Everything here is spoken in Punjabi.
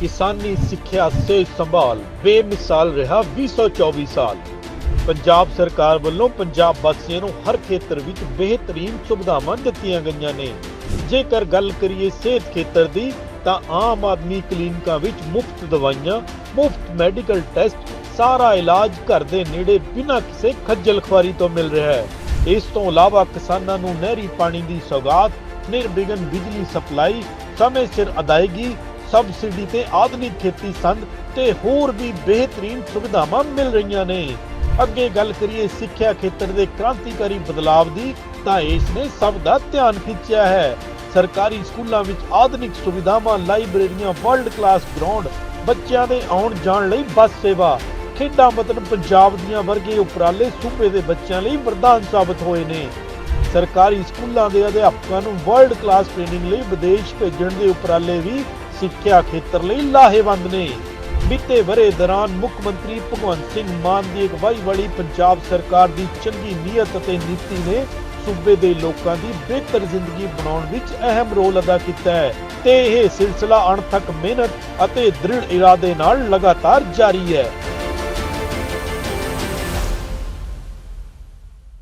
ਕਿਸਾਨੀ ਸਿੱਖਿਆ ਸਿਹਤ ਸੰਭਾਲ ਬੇਮਿਸਾਲ ਰਿਹਾ 2024 ਸਾਲ। ਪੰਜਾਬ ਸਰਕਾਰ ਵੱਲੋਂ ਪੰਜਾਬ ਵਾਸੀਆਂ ਨੂੰ ਹਰ ਖੇਤਰ ਵਿੱਚ ਬਿਹਤਰੀਨ ਸੁਵਿਧਾਵਾਂ ਦਿੱਤੀਆਂ ਗਈਆਂ ਨੇ। ਜੇਕਰ ਗੱਲ ਕਰੀਏ ਸਿਹਤ ਖੇਤਰ ਦੀ, ਤਾਂ ਆਮ ਆਦਮੀ ਕਲੀਨਿਕਾਂ ਵਿੱਚ ਮੁਫਤ ਦਵਾਈਆਂ, ਮੁਫਤ ਮੈਡੀਕਲ ਟੈਸਟ, ਸਾਰਾ ਇਲਾਜ ਘਰ ਦੇ ਨੇੜੇ ਬਿਨਾਂ ਕਿਸੇ ਖੱਜਲ ਖੁਆਰੀ ਤੋਂ ਮਿਲ ਰਿਹਾ ਹੈ। ਇਸ ਤੋਂ ਇਲਾਵਾ ਕਿਸਾਨਾਂ ਨੂੰ ਨਹਿਰੀ ਪਾਣੀ ਦੀ ਸੌਗਾਤ, ਨਿਰਵਿਘਨ ਬਿਜਲੀ ਸਪਲਾਈ, ਸਮੇਂ ਸਿਰ ਅਦਾਇਗੀ ਸਬਸਿਡੀ ਤੇ ਆਧੁਨਿਕ ਖੇਤੀ ਸੰਦ ਤੇ ਹੋਰ ਵੀ ਬਿਹਤਰੀਨ ਸੁਵਿਧਾਵਾਂ ਮਿਲ ਰਹੀਆਂ ਨੇ। ਅੱਗੇ ਗੱਲ ਕਰੀਏ ਸਿੱਖਿਆ ਖੇਤਰ ਦੇ ਕ੍ਰਾਂਤੀਕਾਰੀ ਬਦਲਾਵ ਦੀ, ਤਾਂ ਇਸ ਨੇ ਸਭ ਦਾ ਧਿਆਨ ਖਿੱਚਿਆ ਹੈ। ਸਰਕਾਰੀ ਸਕੂਲਾਂ ਵਿੱਚ ਆਧੁਨਿਕ ਸੁਵਿਧਾਵਾਂ, ਲਾਇਬ੍ਰੇਰੀਆਂ ਵਰਲਡ ਕਲਾਸ ਗਰਾਊਂਡ ਬੱਚਿਆਂ ਦੇ ਆਉਣ ਜਾਣ ਲਈ ਬੱਸ ਸੇਵਾ, ਖੇਡਾਂ ਵਤਨ ਪੰਜਾਬ ਦੀਆਂ ਵਰਗੇ ਉਪਰਾਲੇ ਸੂਬੇ ਦੇ ਬੱਚਿਆਂ ਲਈ ਵਰਦਾਨ ਸਾਬਤ ਹੋਏ ਨੇ। ਸਰਕਾਰੀ ਸਕੂਲਾਂ ਦੇ ਅਧਿਆਪਕਾਂ ਨੂੰ ਵਰਲਡ ਕਲਾਸ ਟ੍ਰੇਨਿੰਗ ਲਈ ਵਿਦੇਸ਼ ਭੇਜਣ ਦੇ ਉਪਰਾਲੇ ਵੀ ਸਿੱਖਿਆ ਖੇਤਰ ਲਈ ਲਾਹੇਵੰਦ ਨੇ। ਬੀਤੇ ਵਰੇ ਦੌਰਾਨ ਮੁੱਖ ਮੰਤਰੀ ਭਗਵੰਤ ਸਿੰਘ ਮਾਨ ਦੀ ਅਗਵਾਈ ਵਾਲੀ ਪੰਜਾਬ ਸਰਕਾਰ ਦੀ ਚੰਗੀ ਨੀਅਤ ਅਤੇ ਨੀਤੀ ਨੇ ਸੂਬੇ ਦੇ ਲੋਕਾਂ ਦੀ ਬਿਹਤਰ ਜ਼ਿੰਦਗੀ ਬਣਾਉਣ ਵਿੱਚ ਅਹਿਮ ਰੋਲ ਅਦਾ ਕੀਤਾ ਹੈ ਤੇ ਇਹ ਸਿਲਸਿਲਾ ਅਣਥੱਕ ਮਿਹਨਤ ਅਤੇ ਦ੍ਰਿੜ ਇਰਾਦੇ ਨਾਲ ਲਗਾਤਾਰ ਜਾਰੀ ਹੈ।